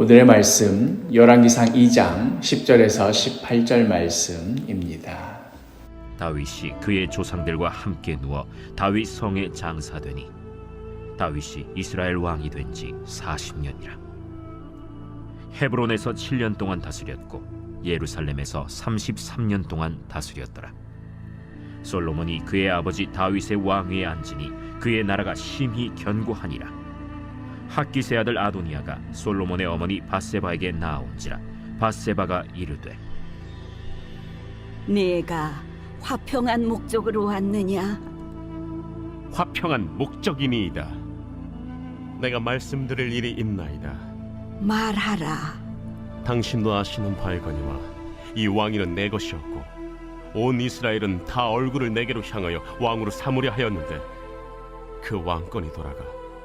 오늘의 말씀 열왕기상 2장 10절에서 18절 말씀입니다. 다윗이 그의 조상들과 함께 누워 다윗 성에 장사되니 다윗이 이스라엘 왕이 된 지 40년이라. 헤브론에서 7년 동안 다스렸고 예루살렘에서 33년 동안 다스렸더라. 솔로몬이 그의 아버지 다윗의 왕위에 앉으니 그의 나라가 심히 견고하니라 학기세 아들 아도니아가 솔로몬의 어머니 바세바에게 나아온지라 바세바가 이르되 네가 화평한 목적으로 왔느냐? 화평한 목적이니이다. 내가 말씀드릴 일이 있나이다. 말하라. 당신도 아시는 바이거니와 이 왕위는 내 것이었고 온 이스라엘은 다 얼굴을 내게로 향하여 왕으로 삼으려 하였는데 그 왕권이 돌아가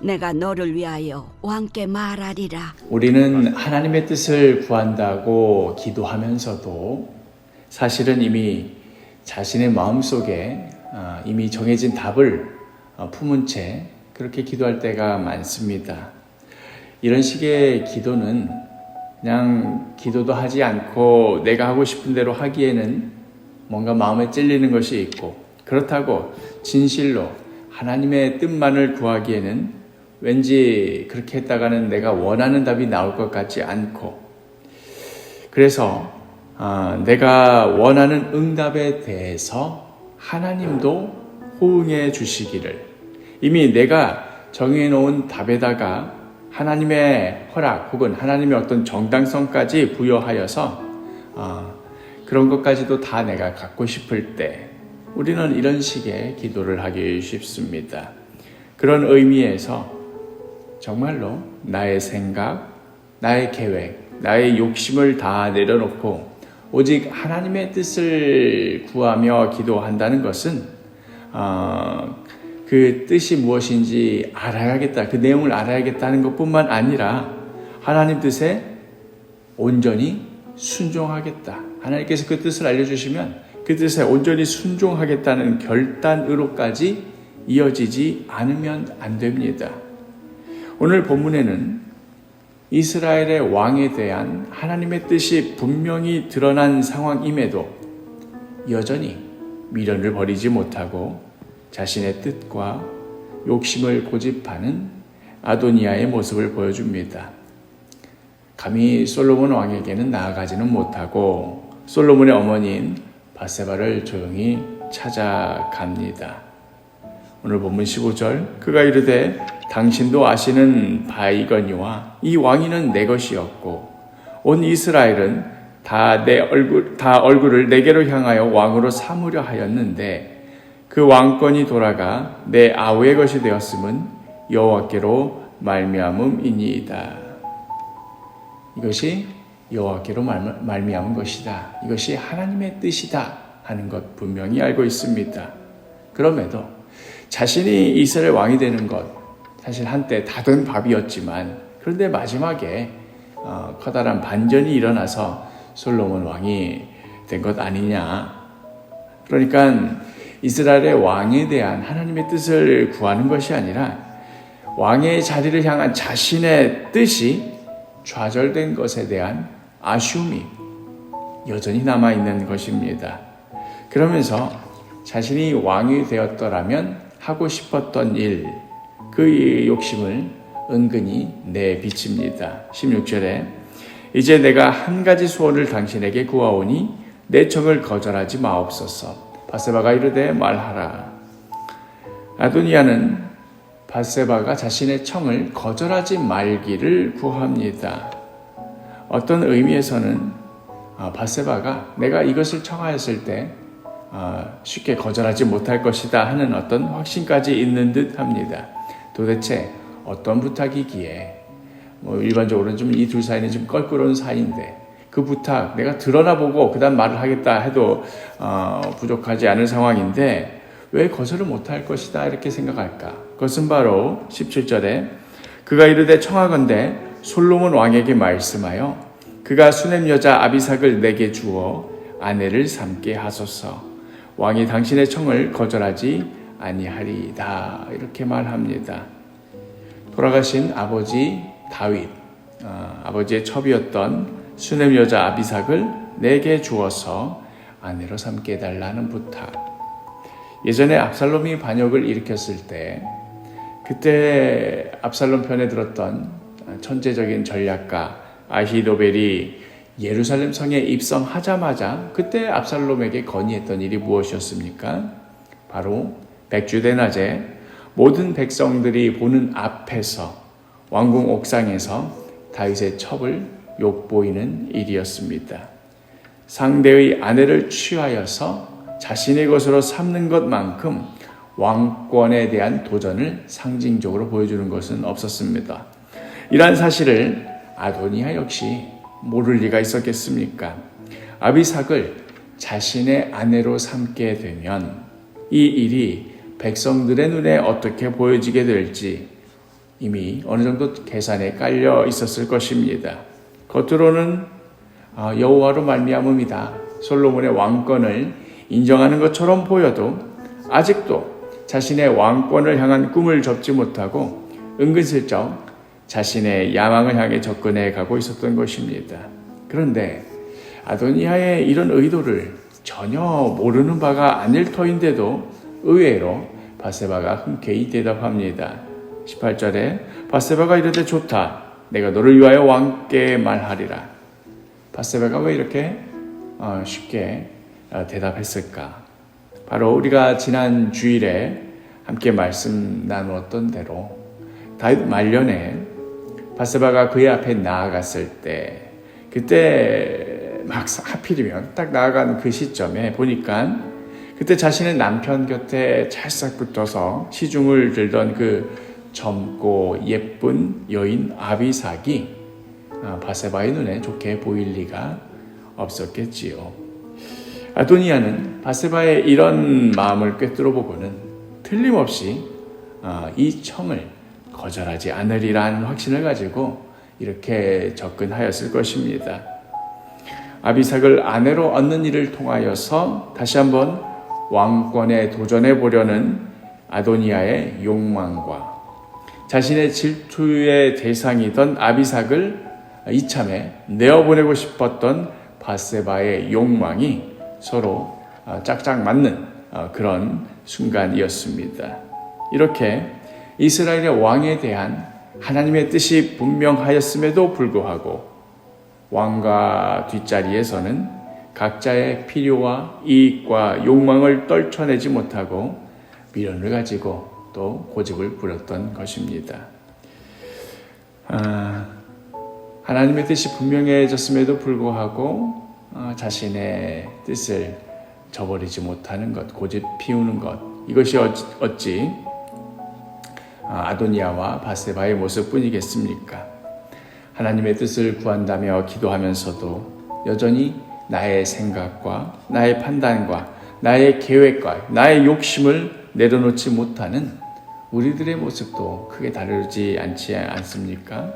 내가 너를 위하여 왕께 말하리라. 우리는 하나님의 뜻을 구한다고 기도하면서도 사실은 이미 자신의 마음속에 아, 이미 정해진 답을 어, 품은 채 그렇게 기도할 때가 많습니다. 이런 식의 기도는 그냥 기도도 하지 않고 내가 하고 싶은 대로 하기에는 뭔가 마음에 찔리는 것이 있고 그렇다고 진실로 하나님의 뜻만을 구하기에는 왠지 그렇게 했다가는 내가 원하는 답이 나올 것 같지 않고 그래서 아, 내가 원하는 응답에 대해서 하나님도 호응해 주시기를 이미 내가 정해 놓은 답에다가 하나님의 허락 혹은 하나님의 어떤 정당성까지 부여하여서 아, 그런 것까지도 다 내가 갖고 싶을 때 우리는 이런 식의 기도를 하기 쉽습니다. 그런 의미에서 정말로 나의 생각, 나의 계획, 나의 욕심을 다 내려놓고 오직 하나님의 뜻을 구하며 기도한다는 것은 어, 그 뜻이 무엇인지 알아야겠다, 그 내용을 알아야겠다는 것뿐만 아니라 하나님 뜻에 온전히 순종하겠다. 하나님께서 그 뜻을 알려주시면 그 뜻에 온전히 순종하겠다는 결단으로까지 이어지지 않으면 안 됩니다. 오늘 본문에는 이스라엘의 왕에 대한 하나님의 뜻이 분명히 드러난 상황임에도 여전히 미련을 버리지 못하고 자신의 뜻과 욕심을 고집하는 아도니아의 모습을 보여줍니다. 감히 솔로몬 왕에게는 나아가지는 못하고 솔로몬의 어머니인 바세바를 조용히 찾아갑니다. 오늘 본문 15절 그가 이르되 당신도 아시는 바이거니와 이 왕위는 내 것이었고 온 이스라엘은 다 내 얼굴 다 얼굴을 내게로 향하여 왕으로 삼으려 하였는데 그 왕권이 돌아가 내 아우의 것이 되었음은 여호와께로 말미암음이니이다. 이것이 여호와께로 말- 말미암은 것이다. 이것이 하나님의 뜻이다 하는 것 분명히 알고 있습니다. 그럼에도 자신이 이스라엘 왕이 되는 것 사실 한때 다된 밥이었지만 그런데 마지막에 어, 커다란 반전이 일어나서 솔로몬 왕이 된 것 아니냐. 그러니까 이스라엘의 왕에 대한 하나님의 뜻을 구하는 것이 아니라 왕의 자리를 향한 자신의 뜻이 좌절된 것에 대한 아쉬움이 여전히 남아 있는 것입니다. 그러면서 자신이 왕이 되었더라면 하고 싶었던 일, 그 욕심을 은근히 내비칩니다. 16절에 이제 내가 한 가지 소원을 당신에게 구하오니 내 청을 거절하지 마옵소서. 바세바가 이르되 말하라. 아도니아는 바세바가 자신의 청을 거절하지 말기를 구합니다. 어떤 의미에서는 아, 바세바가 내가 이것을 청하였을 때 아, 쉽게 거절하지 못할 것이다 하는 어떤 확신까지 있는 듯 합니다. 도대체 어떤 부탁이기에 뭐 일반적으로는 좀 이 둘 사이는 좀 껄끄러운 사이인데 그그 부탁 내가 드러나 보고 그다음 말을 하겠다 해도 어, 부족하지 않은 상황인데 왜 거절을 못할 것이다 이렇게 생각할까? 그것은 바로 17절에 그가 이르되 청하건대 솔로몬 왕에게 말씀하여 그가 수냄 여자 아비삭을 내게 주어 아내를 삼게 하소서 왕이 당신의 청을 거절하지 아니하리이다 이렇게 말합니다. 돌아가신 아버지 다윗 어, 아버지의 첩이었던 수냄 여자 아비삭을 내게 주어서 아내로 삼게 해달라는 부탁. 예전에 압살롬이 반역을 일으켰을 때 그때 압살롬 편에 들었던 천재적인 전략가 아히도벨이 예루살렘 성에 입성하자마자 그때 압살롬에게 건의했던 일이 무엇이었습니까? 바로 백주대 낮에 모든 백성들이 보는 앞에서 왕궁 옥상에서 다윗의 첩을 욕보이는 일이었습니다. 상대의 아내를 취하여서 자신의 것으로 삼는 것만큼 왕권에 대한 도전을 상징적으로 보여주는 것은 없었습니다. 이러한 사실을 아도니아 역시 모를 리가 있었겠습니까? 아비삭을 자신의 아내로 삼게 되면 이 일이 백성들의 눈에 어떻게 보여지게 될지 이미 어느 정도 계산에 깔려 있었을 것입니다. 겉으로는 아, 여호와로 말미암음이다. 솔로몬의 왕권을 인정하는 것처럼 보여도 아직도 자신의 왕권을 향한 꿈을 접지 못하고 은근슬쩍 자신의 야망을 향해 접근해 가고 있었던 것입니다. 그런데 아도니아의 이런 의도를 전혀 모르는 바가 아닐 터인데도 의외로 바세바가 흔쾌히 대답합니다. 18절에 바세바가 이르되 좋다. 내가 너를 위하여 왕께 말하리라. 바세바가 왜 이렇게 어, 쉽게 어, 대답했을까? 바로 우리가 지난 주일에 함께 말씀 나누었던 대로 다윗 말년에 바세바가 그의 앞에 나아갔을 때 그때 막 하필이면 딱 나아가는 그 시점에 보니까 그때 자신의 남편 곁에 찰싹 붙어서 시중을 들던 그 젊고 예쁜 여인 아비삭이 아, 바세바의 눈에 좋게 보일 리가 없었겠지요. 아도니아는 바세바의 이런 마음을 꿰뚫어 보고는 틀림없이 아, 이 청을 거절하지 않으리라는 확신을 가지고 이렇게 접근하였을 것입니다. 아비삭을 아내로 얻는 일을 통하여서 다시 한번 왕권에 도전해 보려는 아도니아의 욕망과 자신의 질투의 대상이던 아비삭을 이참에 내어보내고 싶었던 바세바의 욕망이 서로 짝짝 맞는 그런 순간이었습니다. 이렇게 이스라엘의 왕에 대한 하나님의 뜻이 분명하였음에도 불구하고 왕과 뒷자리에서는 각자의 필요와 이익과 욕망을 떨쳐내지 못하고 미련을 가지고 또 고집을 부렸던 것입니다. 아, 하나님의 뜻이 분명해졌음에도 불구하고 어, 자신의 뜻을 저버리지 못하는 것, 고집 피우는 것 이것이 어찌 아, 아도니아와 바세바의 모습뿐이겠습니까? 하나님의 뜻을 구한다며 기도하면서도 여전히 나의 생각과 나의 판단과 나의 계획과 나의 욕심을 내려놓지 못하는 우리들의 모습도 크게 다르지 않지 않습니까?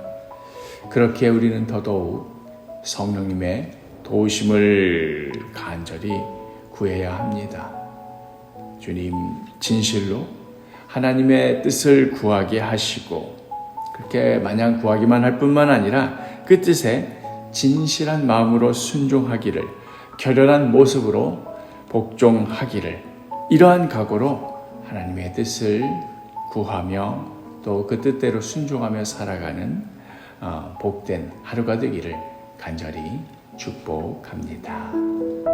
그렇게 우리는 더더욱 성령님의 도우심을 간절히 구해야 합니다. 주님, 진실로 하나님의 뜻을 구하게 하시고, 그렇게 마냥 구하기만 할 뿐만 아니라 그 뜻에 진실한 마음으로 순종하기를, 결연한 모습으로 복종하기를, 이러한 각오로 하나님의 뜻을 구하며 또 그 뜻대로 순종하며 살아가는 어, 복된 하루가 되기를 간절히 축복합니다.